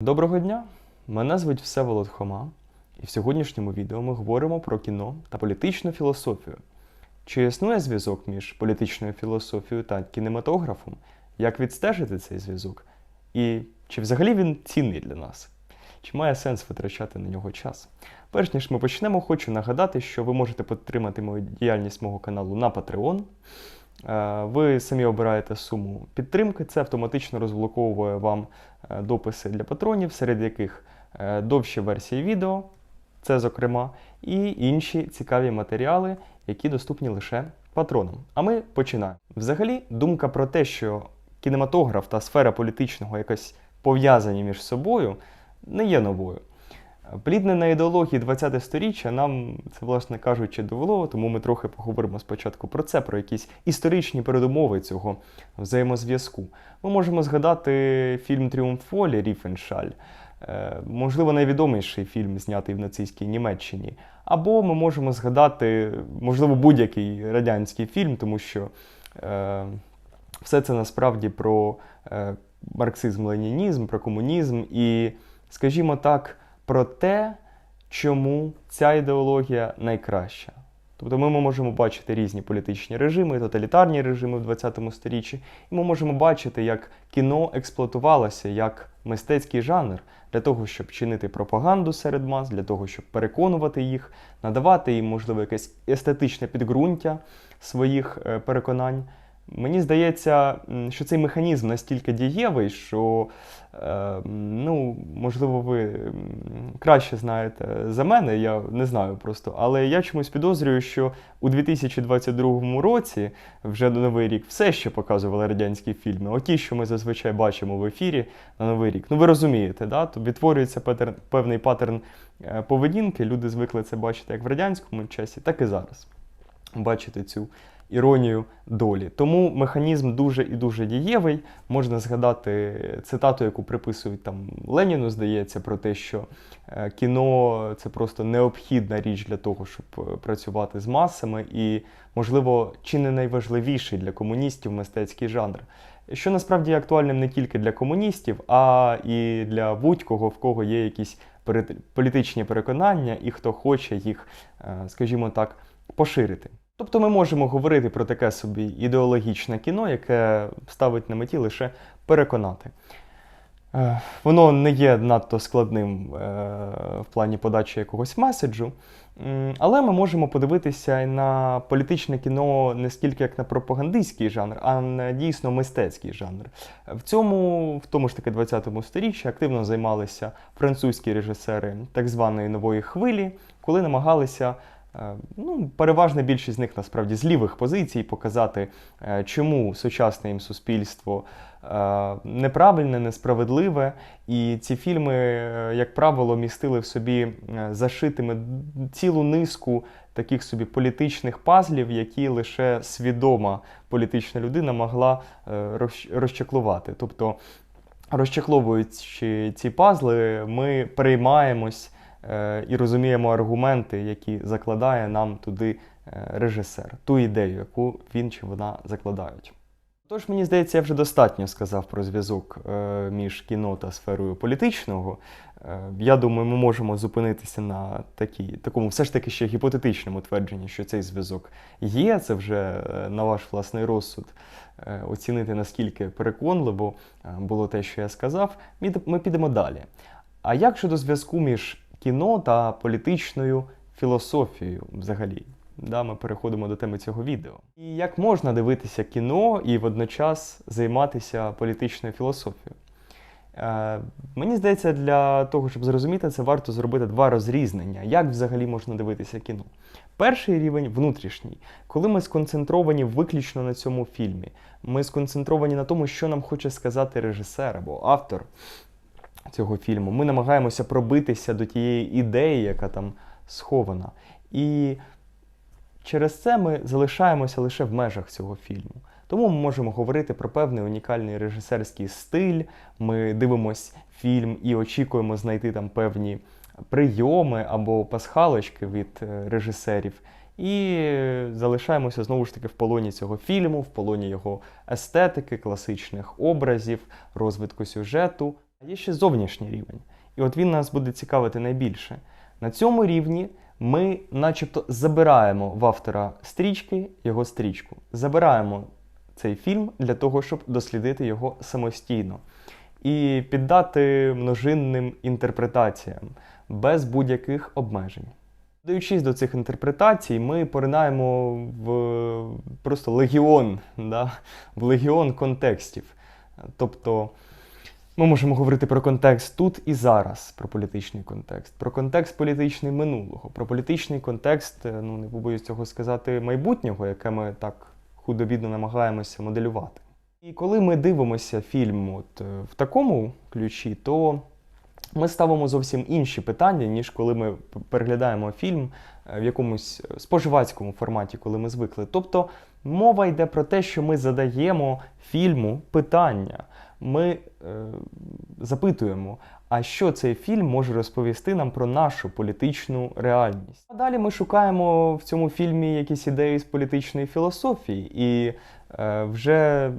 Доброго дня! Мене звуть Всеволод Хома, і в сьогоднішньому відео ми говоримо про кіно та політичну філософію. Чи існує зв'язок між політичною філософією та кінематографом? Як відстежити цей зв'язок? І чи взагалі він цінний для нас? Чи має сенс витрачати на нього час? Перш ніж ми почнемо, хочу нагадати, що ви можете підтримати мою діяльність мого каналу на Patreon. Е, Ви самі обираєте суму підтримки, це автоматично розблоковує вам е, дописи для патронів, серед яких е, довші версії відео, це зокрема, і інші цікаві матеріали, які доступні лише патронам. А ми починаємо. Взагалі, думка про те, що кінематограф та сфера політичного якось пов'язані між собою, не є новою. Плідне ідеології 20 сторіччя нам це, власне кажучи, довело, тому ми трохи поговоримо спочатку про це, про якісь історичні передумови цього взаємозв'язку. Ми можемо згадати фільм Тріумф волі Ріфеншаль, е, можливо, найвідоміший фільм, знятий в нацистській Німеччині. Або ми можемо згадати, можливо, будь-який радянський фільм, тому що е, все це насправді про е, марксизм-ленінізм, про комунізм і, скажімо так, про те, чому ця ідеологія найкраща. Тобто ми можемо бачити різні політичні режими, тоталітарні режими в 20 сторіччі, і ми можемо бачити, як кіно експлуатувалося як мистецький жанр для того, щоб чинити пропаганду серед мас, для того, щоб переконувати їх, надавати їм, можливо, якесь естетичне підґрунтя своїх е, переконань. Мені здається, що цей механізм настільки дієвий, що, е, ну, можливо, ви краще знаєте за мене, я не знаю просто. Але я чомусь підозрюю, що у 2022 році, вже на Новий рік, все ще показували радянські фільми. Оті, що ми зазвичай бачимо в ефірі на Новий рік. Ну, ви розумієте, да? то відтворюється патерн, певний паттерн е, поведінки. Люди звикли це бачити як в радянському часі, так і зараз. Бачити цю іронію долі. Тому механізм дуже і дуже дієвий. Можна згадати цитату, яку приписують там Леніну, здається, про те, що е, кіно це просто необхідна річ для того, щоб е, працювати з масами, і, можливо, чи не найважливіший для комуністів мистецький жанр. Що насправді актуальним не тільки для комуністів, а і для будь-кого, в кого є якісь політичні переконання, і хто хоче їх, е, скажімо так, поширити. Тобто ми можемо говорити про таке собі ідеологічне кіно, яке ставить на меті лише переконати. Е, Воно не є надто складним е, в плані подачі якогось меседжу, але ми можемо подивитися на політичне кіно не скільки як на пропагандистський жанр, а на дійсно мистецький жанр. В цьому, в тому ж таки 20-му сторіччі, активно займалися французькі режисери так званої нової хвилі, коли намагалися Ну, переважна більшість з них насправді з лівих позицій показати, е, чому сучасне їм суспільство е, неправильне, несправедливе. І ці фільми, е, як правило, містили в собі е, зашитими цілу низку таких собі політичних пазлів, які лише свідома політична людина могла е, розч- розчеклувати. Тобто, розчекловуючи ці пазли, ми переймаємось е, і розуміємо аргументи, які закладає нам туди е, режисер, ту ідею, яку він чи вона закладають. Тож, мені здається, я вже достатньо сказав про зв'язок е, між кіно та сферою політичного. Е, я думаю, ми можемо зупинитися на такій, такому все ж таки ще гіпотетичному твердженні, що цей зв'язок є. Це вже е, на ваш власний розсуд е, оцінити, наскільки переконливо е, було те, що я сказав. Ми підемо далі. А як щодо зв'язку між кіно та політичною філософією взагалі? Да, ми переходимо до теми цього відео. І як можна дивитися кіно і водночас займатися політичною філософією? Е, мені здається, для того, щоб зрозуміти це, варто зробити два розрізнення, як взагалі можна дивитися кіно. Перший рівень внутрішній, коли ми сконцентровані виключно на цьому фільмі. Ми сконцентровані на тому, що нам хоче сказати режисер або автор цього фільму. Ми намагаємося пробитися до тієї ідеї, яка там схована. І через це ми залишаємося лише в межах цього фільму. Тому ми можемо говорити про певний унікальний режисерський стиль. Ми дивимось фільм і очікуємо знайти там певні прийоми або пасхалочки від е, режисерів. І залишаємося знову ж таки в полоні цього фільму, в полоні його естетики, класичних образів, розвитку сюжету. Є ще зовнішній рівень, і от він нас буде цікавити найбільше. На цьому рівні ми, начебто, забираємо в автора стрічки його стрічку. Забираємо цей фільм для того, щоб дослідити його самостійно і піддати множинним інтерпретаціям без будь-яких обмежень. Даючись до цих інтерпретацій, ми поринаємо в просто легіон, да? в легіон контекстів. Тобто ми можемо говорити про контекст тут і зараз, про політичний контекст, про контекст політичний минулого, про політичний контекст, е, ну не побоюсь цього сказати, майбутнього, яке ми так худо-бідно намагаємося моделювати. І коли ми дивимося фільм от, е, в такому ключі, то ми ставимо зовсім інші питання, ніж коли ми переглядаємо фільм е, в якомусь споживацькому форматі, коли ми звикли. Тобто мова йде про те, що ми задаємо фільму питання. Ми е, запитуємо, а що цей фільм може розповісти нам про нашу політичну реальність. А далі ми шукаємо в цьому фільмі якісь ідеї з політичної філософії і е, вже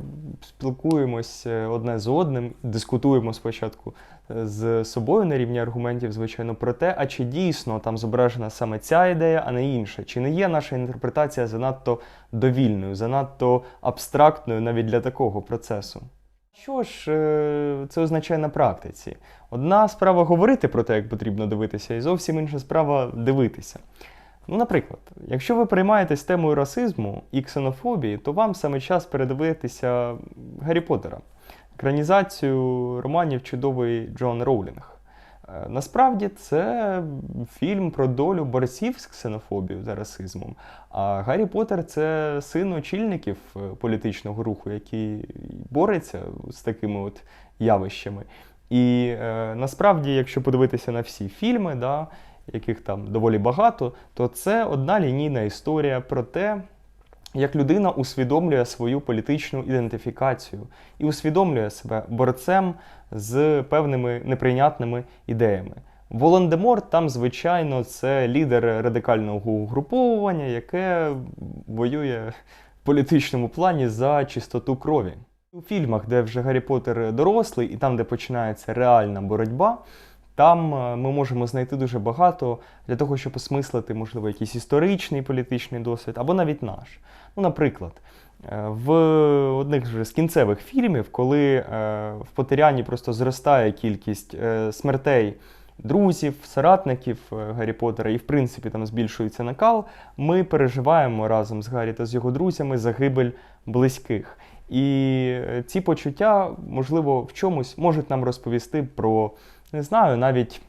спілкуємось е, одне з одним, дискутуємо спочатку е, з собою на рівні аргументів, звичайно, про те, а чи дійсно там зображена саме ця ідея, а не інша, чи не є наша інтерпретація занадто довільною, занадто абстрактною навіть для такого процесу. Що ж е, це означає на практиці? Одна справа говорити про те, як потрібно дивитися, і зовсім інша справа дивитися. Ну, наприклад, якщо ви приймаєтесь темою расизму і ксенофобії, то вам саме час передивитися Гаррі Поттера, екранізацію романів чудовий Джон Роулінг. Е, Насправді це фільм про долю борців з ксенофобією та расизмом. А Гаррі Поттер це син очільників е, політичного руху, який бореться з такими от явищами. І е, насправді, якщо подивитися на всі фільми, да, яких там доволі багато, то це одна лінійна історія про те, як людина усвідомлює свою політичну ідентифікацію і усвідомлює себе борцем з певними неприйнятними ідеями. Волан-де-Морт там, звичайно, це лідер радикального угруповування, яке воює в політичному плані за чистоту крові. У фільмах, де вже Гаррі Поттер дорослий, і там, де починається реальна боротьба, там е, ми можемо знайти дуже багато для того, щоб осмислити, можливо, якийсь історичний політичний досвід, або навіть наш. Ну, наприклад, е, в одних вже з кінцевих фільмів, коли е, в Поттеріані просто зростає кількість смертей друзів, соратників Гаррі Поттера, і в принципі там збільшується накал, ми переживаємо разом з Гаррі та з його друзями загибель близьких. І ці почуття, можливо, в чомусь можуть нам розповісти про, не знаю, навіть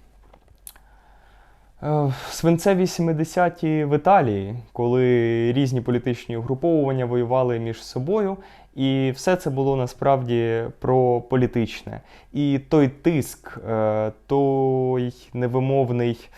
е, свинцеві 70-ті в Італії, коли різні політичні угруповування воювали між собою, і все це було насправді про політичне. І той тиск, е, той невимовний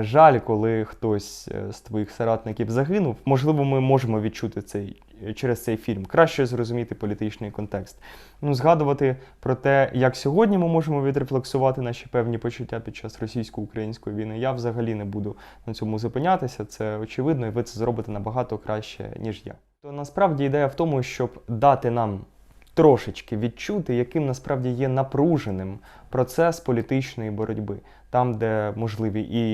жаль, коли хтось е, з твоїх соратників загинув, можливо, ми можемо відчути цей через цей фільм, краще зрозуміти політичний контекст. Ну, згадувати про те, як сьогодні ми можемо відрефлексувати наші певні почуття під час російсько-української війни. Я взагалі не буду на цьому зупинятися. Це очевидно, і ви це зробите набагато краще, ніж я. То насправді ідея в тому, щоб дати нам трошечки відчути, яким насправді є напруженим процес політичної боротьби, там, де можливі і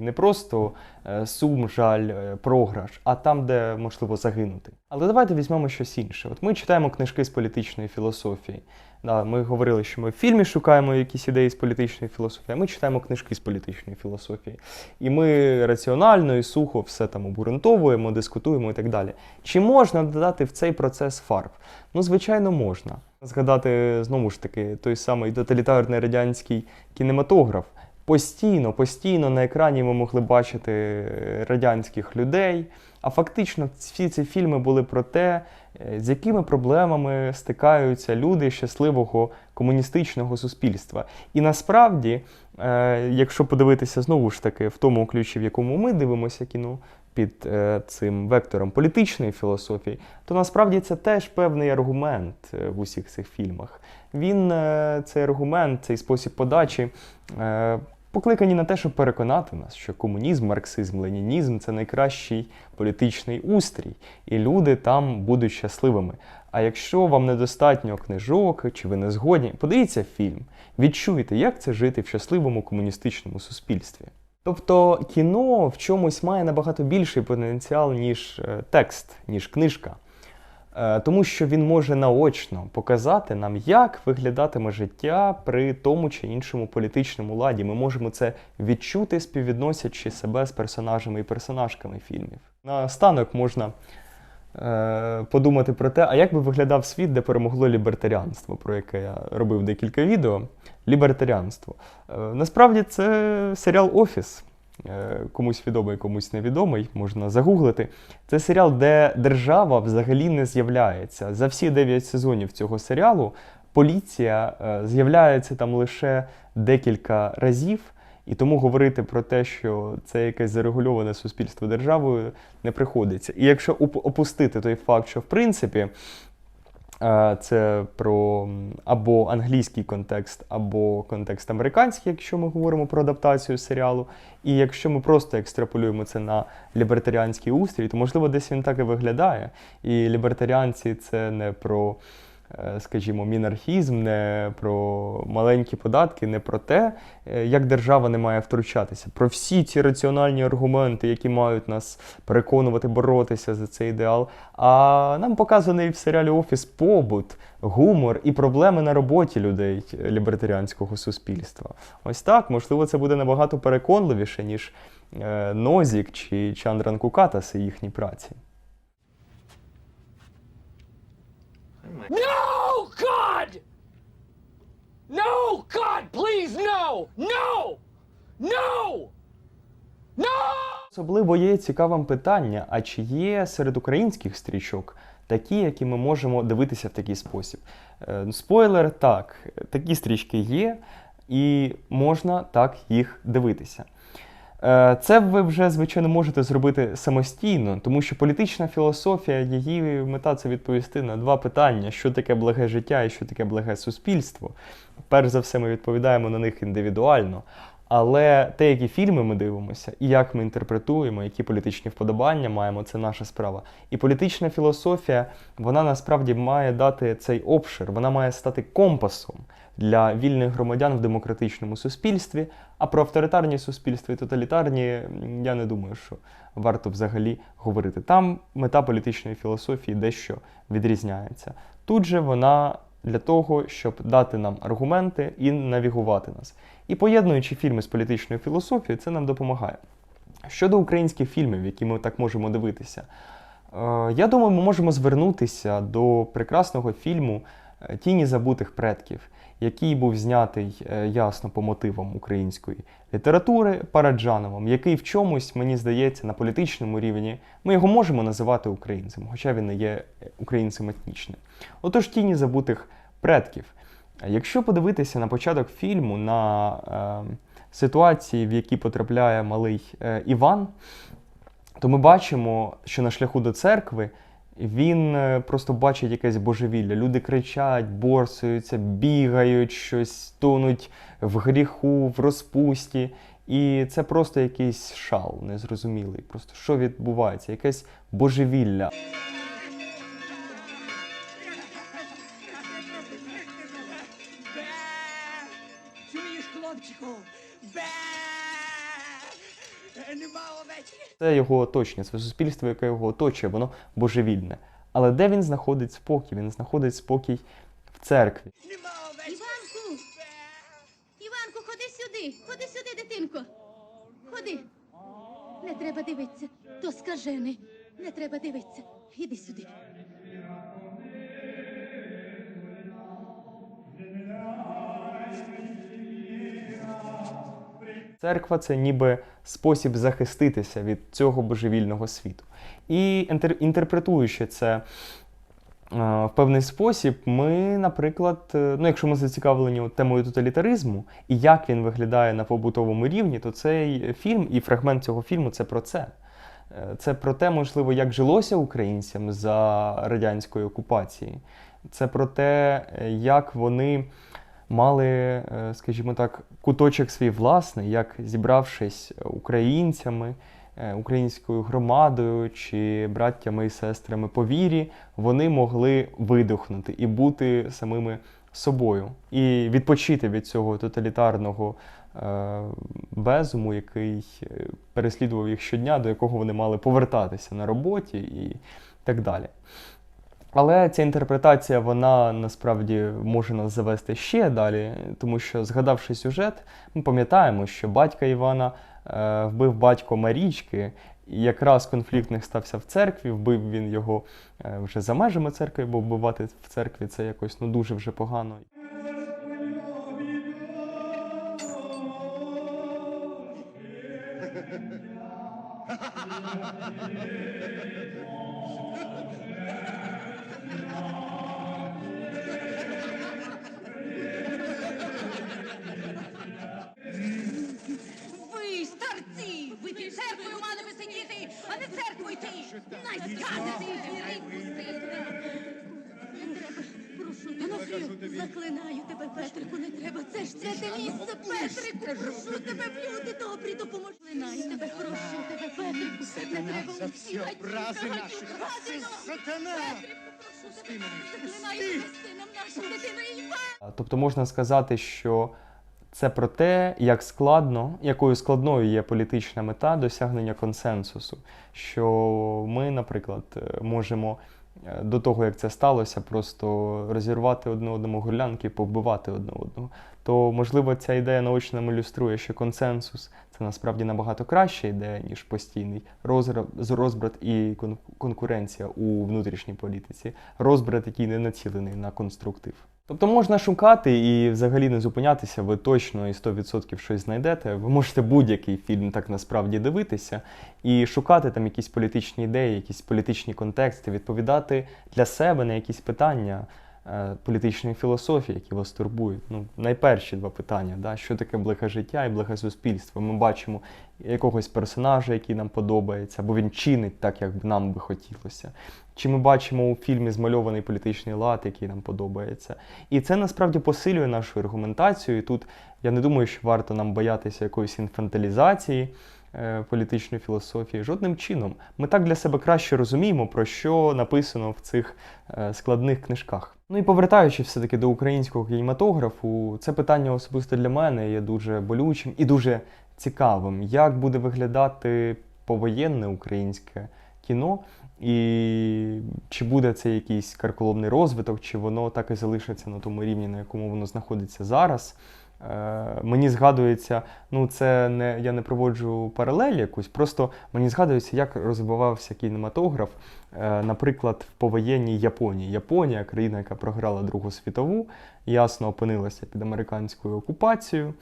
не просто е, сум, жаль, е, програш, а там, де можливо загинути. Але давайте візьмемо щось інше. От ми читаємо книжки з політичної філософії. Да, ми говорили, що ми в фільмі шукаємо якісь ідеї з політичної філософії, а ми читаємо книжки з політичної філософії. І ми раціонально і сухо все там обґрунтовуємо, дискутуємо і так далі. Чи можна додати в цей процес фарб? Ну, звичайно, можна. Згадати знову ж таки той самий тоталітарний радянський кінематограф. Постійно, постійно на екрані ми могли бачити радянських людей. А фактично всі ці фільми були про те, е, з якими проблемами стикаються люди щасливого комуністичного суспільства. І насправді, е, якщо подивитися знову ж таки в тому ключі, в якому ми дивимося кіно під е, цим вектором політичної філософії, то насправді це теж певний аргумент е, в усіх цих фільмах. Він, е, цей аргумент, цей спосіб подачі. покликані на те, щоб переконати нас, що комунізм, марксизм, ленінізм це найкращий політичний устрій, і люди там будуть щасливими. А якщо вам недостатньо книжок чи ви не згодні, подивіться фільм, відчуйте, як це жити в щасливому комуністичному суспільстві. Тобто кіно в чомусь має набагато більший потенціал, ніж е, текст, ніж книжка. Е, Тому що він може наочно показати нам, як виглядатиме життя при тому чи іншому політичному ладі. Ми можемо це відчути, співвідносячи себе з персонажами і персонажками фільмів. Наостанок можна е, подумати про те, а як би виглядав світ, де перемогло лібертаріанство, про яке я робив декілька відео. Лібертаріанство. Е, насправді це серіал Офіс. Е, Комусь відомий, комусь невідомий, можна загуглити. Це серіал, де держава взагалі не з'являється. За всі 9 сезонів цього серіалу поліція е, з'являється там лише декілька разів. І тому говорити про те, що це якесь зарегульоване суспільство державою, не приходиться. І якщо опустити той факт, що в принципі е, це про або англійський контекст, або контекст американський, якщо ми говоримо про адаптацію серіалу. І якщо ми просто екстраполюємо це на лібертаріанський устрій, то можливо десь він так і виглядає. І лібертаріанці це не про, скажімо, мінархізм, не про маленькі податки, не про те, е, як держава не має втручатися. Про всі ці раціональні аргументи, які мають нас переконувати, боротися за цей ідеал. А нам показаний в серіалі Офіс побут, гумор і проблеми на роботі людей лібертаріанського суспільства. Ось так, можливо, це буде набагато переконливіше, ніж е, Нозік чи Чандран Кукатас і їхні праці. No, God! No, God, please, no! No! No! No! Особливо є цікавим питання: а чи є серед українських стрічок такі, які ми можемо дивитися в такий спосіб? Е, Спойлер, так, такі стрічки є, і можна так їх дивитися. Е, Це ви вже, звичайно, можете зробити самостійно, тому що політична філософія, її мета це відповісти на два питання: що таке благе життя і що таке благе суспільство. Перш за все, ми відповідаємо на них індивідуально. Але те, які фільми ми дивимося, і як ми інтерпретуємо, які політичні вподобання маємо, це наша справа. І політична філософія, вона насправді має дати цей обшир, вона має стати компасом для вільних громадян в демократичному суспільстві. А про авторитарні суспільства і тоталітарні я не думаю, що варто взагалі говорити. Там мета політичної філософії дещо відрізняється. Тут же вона для того, щоб дати нам аргументи і навігувати нас. І поєднуючи фільми з політичною філософією, це нам допомагає. Щодо українських фільмів, які ми так можемо дивитися, е, я думаю, ми можемо звернутися до прекрасного фільму е, Тіні забутих предків, який був знятий е, ясно по мотивам української літератури Параджановим, який в чомусь, мені здається, на політичному рівні ми його можемо називати українцем, хоча він не є українцем етнічним. Отож, тіні забутих предків. Якщо подивитися на початок фільму на е, ситуації, в які потрапляє малий е, Іван, то ми бачимо, що на шляху до церкви він е, просто бачить якесь божевілля. Люди кричать, борсуються, бігають, щось тонуть в гріху, в розпусті. І це просто якийсь шал незрозумілий. Просто що відбувається? Якесь божевілля. Це його оточення, це суспільство, яке його оточує, воно божевільне. Але де він знаходить спокій? Він знаходить спокій в церкві. Іванку! Іванку, ходи сюди! Ходи сюди, дитинко! Ходи! Не треба дивитися, то скажений. Не треба дивитися. Іди сюди. Церква це ніби спосіб захиститися від цього божевільного світу. І інтерпретуючи це е, в певний спосіб, ми, наприклад, е, ну, якщо ми зацікавлені темою тоталітаризму і як він виглядає на побутовому рівні, то цей фільм і фрагмент цього фільму це про це. Е, Це про те, можливо, як жилося українцям за радянської окупації. Це про те, як вони мали, е, скажімо так, куточок свій власний, як зібравшись українцями, е, українською громадою чи браттями і сестрами по вірі, вони могли видохнути і бути самими собою, і відпочити від цього тоталітарного е, безуму, який е, переслідував їх щодня, до якого вони мали повертатися на роботі і так далі. Але ця інтерпретація, вона насправді може нас завести ще далі, тому що, згадавши сюжет, ми пам'ятаємо, що батька Івана е, вбив батько Марічки, і якраз конфлікт них стався в церкві, вбив він його е, вже за межами церкви, бо вбивати в церкві це якось ну дуже вже погано. Ви, прошу тебе, заклинаю тебе, Петрику, не треба. Це ж святе місце, Петрику, прошу тебе, люди добрі, допоможи. Заклинаю тебе, прошу тебе, Петрику, не треба за всі образи наші. Це сатана! Прошу тебе, заклинаю тебе сином нашим, дитиною Тобто можна сказати, що це про те, як складно, якою складною є політична мета досягнення консенсусу. Що ми, наприклад, е, можемо е, до того, як це сталося, просто розірвати одне одному горлянки повбивати одне одного. То, можливо, ця ідея наочно нам ілюструє, що консенсус це насправді набагато краща ідея, ніж постійний розбрат і конкуренція у внутрішній політиці. Розбрат, який не націлений на конструктив. Тобто можна шукати і взагалі не зупинятися, ви точно і 100% щось знайдете. Ви можете будь-який фільм так насправді дивитися і шукати там якісь політичні ідеї, якісь політичні контексти, відповідати для себе на якісь питання політичної філософії, які вас турбують. Ну, найперші два питання: да? що таке благе життя і благе суспільство. Ми бачимо якогось персонажа, який нам подобається, або він чинить так, як нам би хотілося. Чи ми бачимо у фільмі змальований політичний лад, який нам подобається. І це насправді посилює нашу аргументацію. І тут я не думаю, що варто нам боятися якоїсь інфантилізації е, політичної філософії. Жодним чином. Ми так для себе краще розуміємо, про що написано в цих е, складних книжках. Ну і повертаючись все-таки до українського кінематографу, це питання особисто для мене є дуже болючим і дуже цікавим. Як буде виглядати повоєнне українське кіно, і чи буде це якийсь карколомний розвиток, чи воно так і залишиться на тому рівні, на якому воно знаходиться зараз. Е, мені згадується, ну це не я не проводжу паралель якусь, просто мені згадується, як розвивався кінематограф, е, наприклад, в повоєнній Японії. Японія, країна, яка програла Другу світову, ясно опинилася під американською окупацією,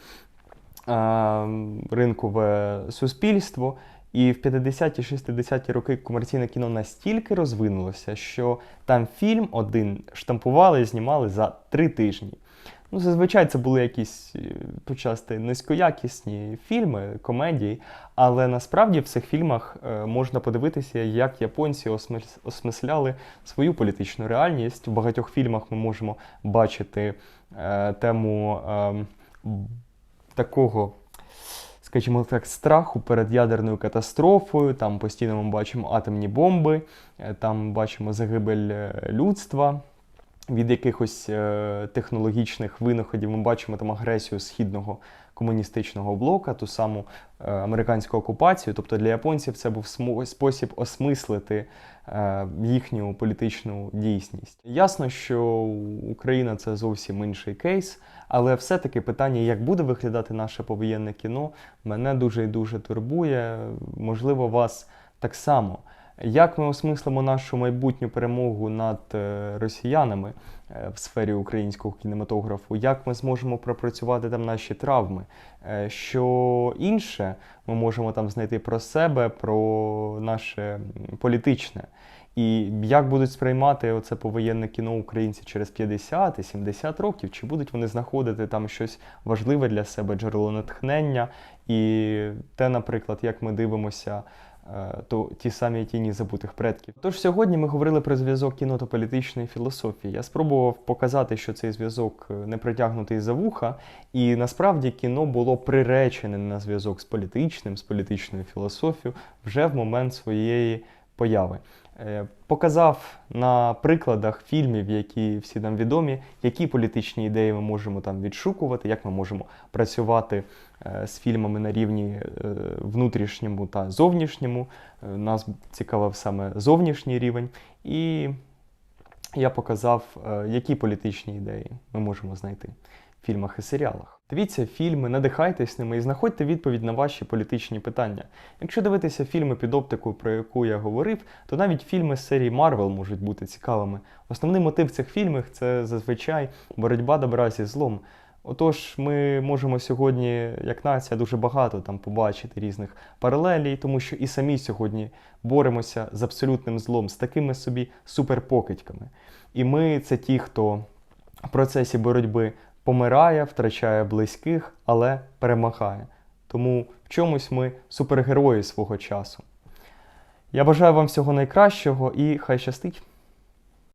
е, ринкове суспільство. І в 50-ті, 60-ті роки комерційне кіно настільки розвинулося, що там фільм один штампували і знімали за три тижні. Ну, зазвичай це були якісь е, почасти низькоякісні фільми, комедії, але насправді в цих фільмах е, можна подивитися, як японці осмис- осмисляли свою політичну реальність. В багатьох фільмах ми можемо бачити е, тему е, такого скажімо так, страху перед ядерною катастрофою. Там постійно ми бачимо атомні бомби, е, там бачимо загибель людства. Від якихось е, технологічних винаходів ми бачимо там агресію східного комуністичного блока, ту саму е, американську окупацію. Тобто для японців це був спосіб осмислити е, їхню політичну дійсність. Ясно, що Україна це зовсім інший кейс, але все-таки питання, як буде виглядати наше повоєнне кіно, мене дуже і дуже турбує. Можливо, вас так само. Як ми осмислимо нашу майбутню перемогу над е, росіянами е, в сфері українського кінематографу? Як ми зможемо пропрацювати там наші травми? Е, Що інше ми можемо там знайти про себе, про наше політичне? І як будуть сприймати оце повоєнне кіно українці через 50 і 70 років? Чи будуть вони знаходити там щось важливе для себе, джерело натхнення? І те, наприклад, як ми дивимося то ті самі тіні забутих предків. Тож сьогодні ми говорили про зв'язок кіно та політичної філософії. Я спробував показати, що цей зв'язок е, не притягнутий за вуха, і насправді кіно було приречене на зв'язок з політичним, з політичною філософією вже в момент своєї появи. Е, Показав на прикладах фільмів, які всі нам відомі, які політичні ідеї ми можемо там відшукувати, як ми можемо працювати е, з фільмами на рівні е, внутрішньому та зовнішньому. Е, Нас цікавив саме зовнішній рівень. І я показав, е, які політичні ідеї ми можемо знайти в фільмах і серіалах. Дивіться фільми, надихайтесь ними і знаходьте відповідь на ваші політичні питання. Якщо дивитися фільми під оптику, про яку я говорив, то навіть фільми з серії Марвел можуть бути цікавими. Основний мотив цих фільмів це зазвичай боротьба добра зі злом. Отож, ми можемо сьогодні, як нація, дуже багато там побачити різних паралелей, тому що і самі сьогодні боремося з абсолютним злом, з такими собі суперпокидьками. І ми це ті, хто в процесі боротьби помирає, втрачає близьких, але перемагає. Тому в чомусь ми супергерої свого часу. Я бажаю вам всього найкращого і хай щастить!